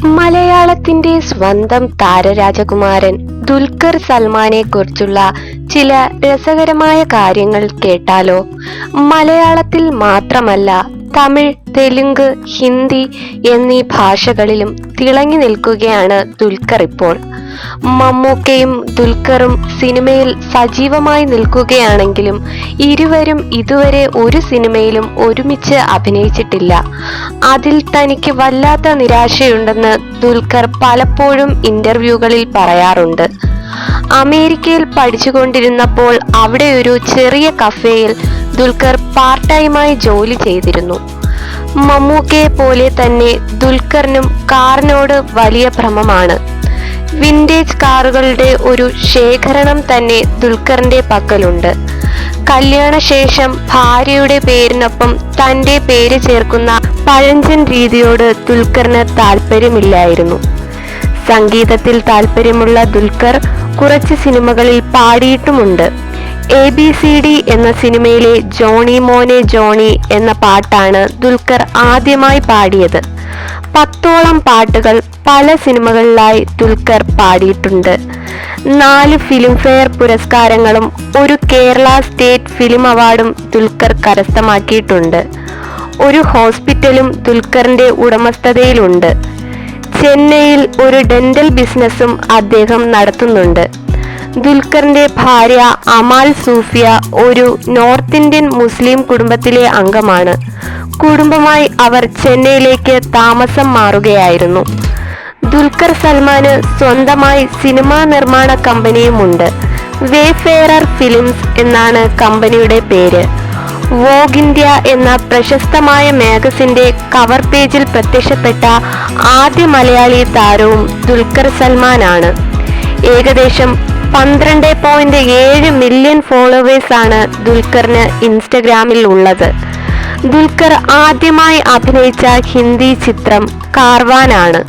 മലയാളത്തിന്റെ സ്വന്തം താരരാജകുമാരൻ ദുൽഖർ സൽമാനെ കുറിച്ചുള്ള ചില രസകരമായ കാര്യങ്ങൾ കേട്ടാലോ? മലയാളത്തിൽ മാത്രമല്ല തമിഴ് തെലുങ്ക് ഹിന്ദി എന്നീ ഭാഷകളിലും തിളങ്ങി നിൽക്കുകയാണ് ദുൽഖർ ഇപ്പോൾ. മമ്മൂക്കയും ദുൽഖറും സിനിമയിൽ സജീവമായി നിൽക്കുകയാണെങ്കിലും ഇരുവരും ഇതുവരെ ഒരു സിനിമയിലും ഒരുമിച്ച് അഭിനയിച്ചിട്ടില്ല. അതിൽ തനിക്ക് വല്ലാത്ത നിരാശയുണ്ടെന്ന് ദുൽഖർ പലപ്പോഴും ഇന്റർവ്യൂകളിൽ പറയാറുണ്ട്. അമേരിക്കയിൽ പഠിച്ചുകൊണ്ടിരുന്നപ്പോൾ അവിടെ ഒരു ചെറിയ കഫേയിൽ ദുൽഖർ പാർട്ട് ടൈമായി ജോലി ചെയ്തിരുന്നു. മമ്മൂക്കയെ പോലെ തന്നെ ദുൽഖറിനും കാറിനോട് വലിയ ഭ്രമമാണ്. വിന്റേജ് കാറുകളുടെ ഒരു ശേഖരണം തന്നെ ദുൽഖറിന്റെ പക്കലുണ്ട്. കല്യാണശേഷം ഭാര്യയുടെ പേരിനൊപ്പം തന്റെ പേര് ചേർക്കുന്ന പഴഞ്ചൻ രീതിയോട് ദുൽഖറിന് താല്പര്യമില്ലായിരുന്നു. സംഗീതത്തിൽ താല്പര്യമുള്ള ദുൽഖർ കുറച്ച് സിനിമകളിൽ പാടിയിട്ടുമുണ്ട്. എ ബി സി ഡി എന്ന സിനിമയിലെ ജോണി മോനെ ജോണി എന്ന പാട്ടാണ് ദുൽഖർ ആദ്യമായി പാടിയത്. പത്തോളം പാട്ടുകൾ പല സിനിമകളിലായി ദുൽഖർ പാടിയിട്ടുണ്ട്. നാല് ഫിലിംഫെയർ പുരസ്കാരങ്ങളും ഒരു കേരള സ്റ്റേറ്റ് ഫിലിം അവാർഡും ദുൽഖർ കരസ്ഥമാക്കിയിട്ടുണ്ട്. ഒരു ഹോസ്പിറ്റലും ദുൽഖറിന്റെ ഉടമസ്ഥതയിലുണ്ട്. ചെന്നൈയിൽ ഒരു ഡെന്റൽ ബിസിനസ്സും അദ്ദേഹം നടത്തുന്നുണ്ട്. ദുൽഖറിന്റെ ഭാര്യ അമാൽ സൂഫിയ ഒരു നോർത്ത് ഇന്ത്യൻ മുസ്ലിം കുടുംബത്തിലെ അംഗമാണ്. കുടുംബമായി അവർ ചെന്നൈയിലേക്ക് താമസം മാറുകയായിരുന്നു. ദുൽഖർ സൽമാന് സ്വന്തമായി സിനിമാ നിർമ്മാണ കമ്പനിയുമുണ്ട്. വേഫെയറർ ഫിലിംസ് എന്നാണ് കമ്പനിയുടെ പേര്. വോഗ് ഇന്ത്യ എന്ന പ്രശസ്തമായ മാഗസിന്റെ കവർ പേജിൽ പ്രത്യക്ഷപ്പെട്ട ആദ്യ മലയാളി താരവും ദുൽഖർ സൽമാനാണ്. ഏകദേശം പന്ത്രണ്ട് പോയിന്റ് ഏഴ് മില്യൺ ഫോളോവേഴ്സ് ആണ് ദുൽഖറിന് ഇൻസ്റ്റഗ്രാമിൽ ഉള്ളത്. ദുൽഖർ ആദ്യമായി അഭിനയിച്ച ഹിന്ദി ചിത്രം കാർവാനാണ്